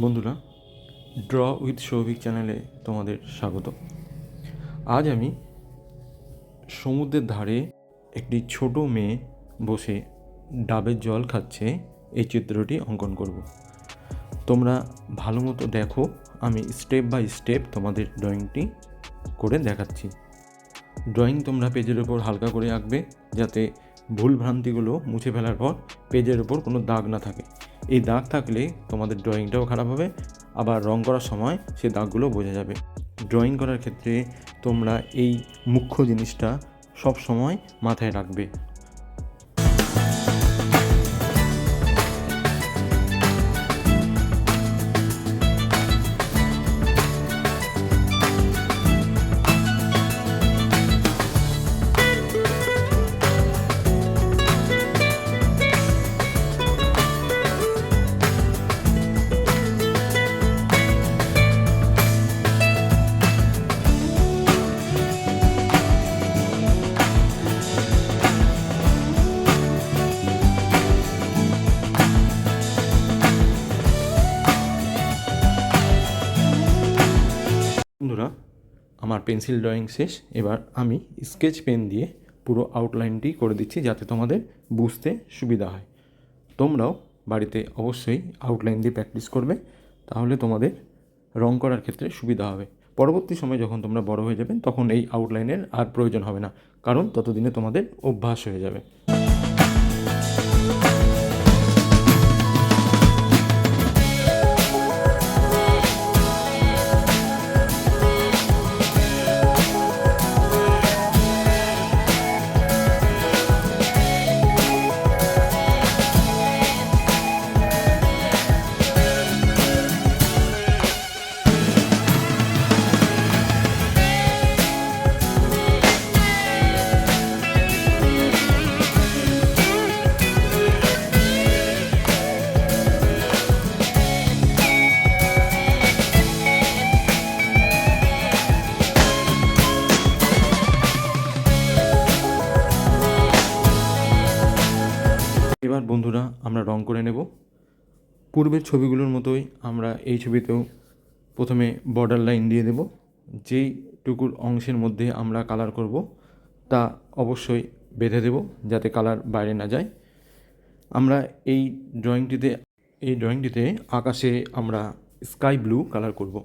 বন্ধুরা, draw with Souvik চ্যানেলে তোমাদের স্বাগত আজ আমি সমুদ্রের ধারে একটি ছোট মেয়ে বসে ডাবের জল খাচ্ছে, এই চিত্রটি অঙ্কন করব। তোমরা ভালো মতো দেখো, আমি স্টেপ বাই স্টেপ তোমাদের ড্রয়িংটি করে দেখাচ্ছি। ড্রয়িং তোমরা পেজের ওপর হালকা করে আঁকবে, যাতে ভুল ভ্রান্তিগুলো মুছে ফেলার পর পেজের ওপর কোনো দাগ না থাকে। এই দাগ থাকলে তোমাদের ড্রয়িংটাও খারাপ হবে, আবার রং করার সময় সে দাগগুলো বোঝা যাবে। ড্রয়িং করার ক্ষেত্রে তোমরা এই মুখ্য জিনিসটা সব সময় মাথায় রাখবে। বন্ধুরা, আমার পেন্সিল ড্রয়িং শেষ। এবার আমি স্কেচ পেন দিয়ে পুরো আউটলাইনটি করে দিচ্ছি যাতে তোমাদের বুঝতে সুবিধা হয়। তোমরাও বাড়িতে অবশ্যই আউটলাইন দিয়ে প্র্যাকটিস করবে, তাহলে তোমাদের রং করার ক্ষেত্রে সুবিধা হবে। পরবর্তী সময় যখন তোমরা বড় হয়ে যাবে, তখন এই আউটলাইনের আর প্রয়োজন হবে না, কারণ ততদিনে তোমাদের অভ্যাস হয়ে যাবে। পূর্বের ছবিগুলোর মতোই আমরা এই ছবিতেও প্রথমে বর্ডার লাইন দিয়ে দেব। যেইটুকুর অংশের মধ্যে আমরা কালার করব, তা অবশ্যই বেঁধে দেব যাতে কালার বাইরে না যায়। আমরা এই ড্রয়িংটিতে এই ড্রয়িংটিতে আকাশে আমরা স্কাই ব্লু কালার করব।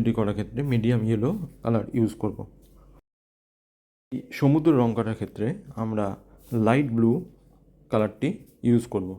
আমরা করার ক্ষেত্রে মিডিয়াম ইয়েলো কালার ইউজ করব। সমুদ্র রং করার ক্ষেত্রে আমরা লাইট ব্লু কালারটি ইউজ করব।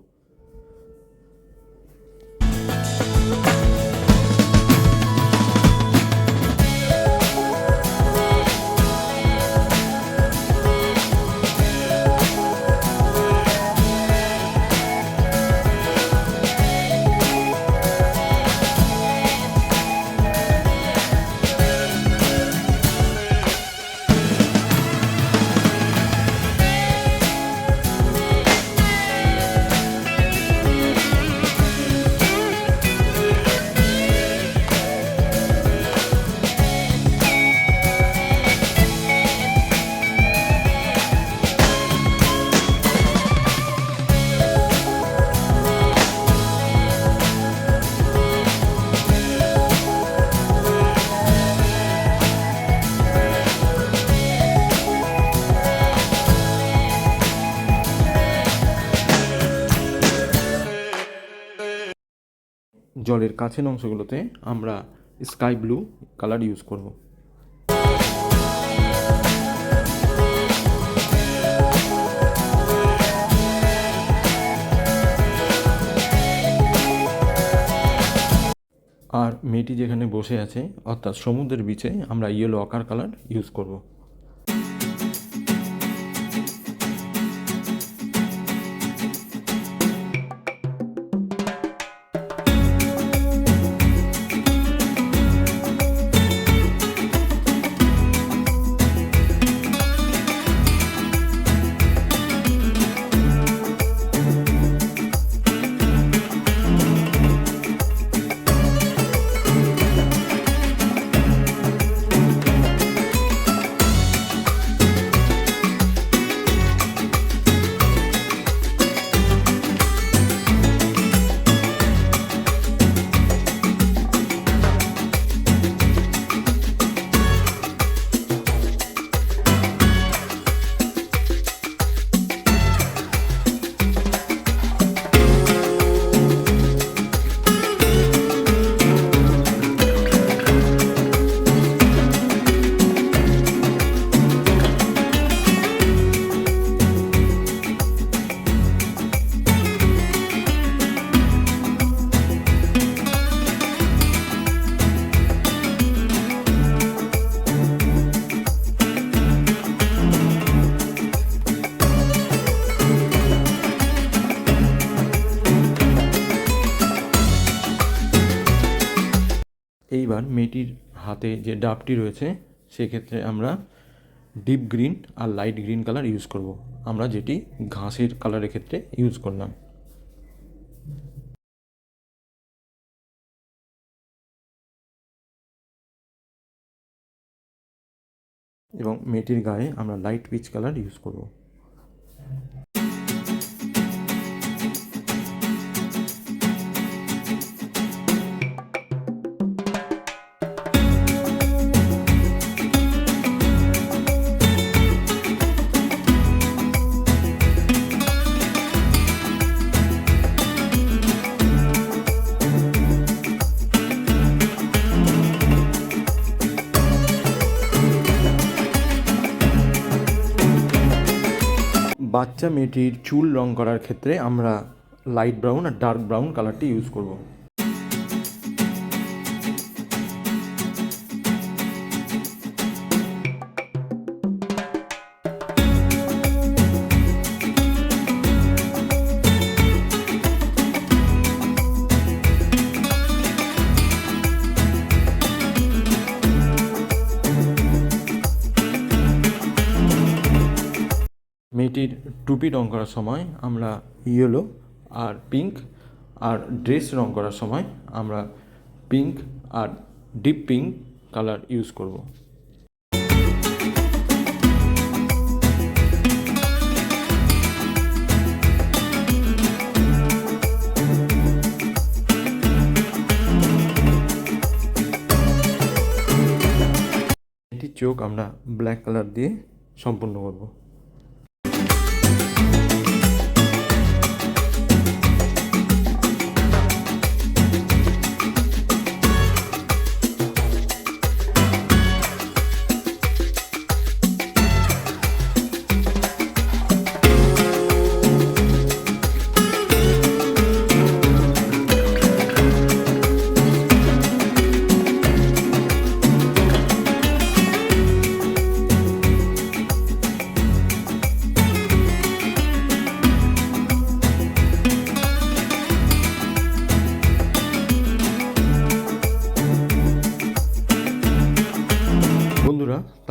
জলের কাছের অংশগুলোতে আমরা স্কাই ব্লু কালার ইউজ করব। আর মেয়েটি যেখানে বসে আছে, অর্থাৎ সমুদ্রের বিচে আমরা ইয়েলো আকার কালার ইউজ করব। এইবার মেয়েটির হাতে যে ডাবটি রয়েছে, সেক্ষেত্রে আমরা ডিপ গ্রিন আর লাইট গ্রিন কালার ইউজ করব। আমরা যেটি ঘাসের কালারের ক্ষেত্রে ইউজ করলাম। এবং মেয়েটির গায়ে আমরা লাইট পিচ কালার ইউজ করব। বাচ্চা মেয়েটির চুল রং করার ক্ষেত্রে আমরা লাইট ব্রাউন আর ডার্ক ব্রাউন কালারটি ইউজ করব। টুপি রং করার সময় আমরা ইয়েলো আর পিঙ্ক আর ড্রেস রং করার সময় আমরা পিঙ্ক আর ডিপ পিঙ্ক কালার ইউজ করব। চোখ আমরা ব্ল্যাক কালার দিয়ে সম্পূর্ণ করব।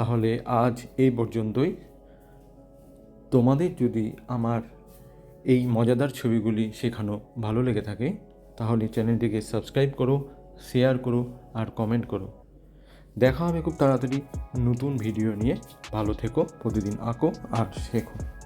তাহলে আজ এই পর্যন্তই। তোমাদের যদি আমার এই মজাদার ছবিগুলি শেখানো ভালো লেগে থাকে, তাহলে চ্যানেলটিকে সাবস্ক্রাইব করো, শেয়ার করো, আর কমেন্ট করো। দেখা হবে খুব তাড়াতাড়ি নতুন ভিডিও নিয়ে। ভালো থেকো, প্রতিদিন আঁকো আর শেখো।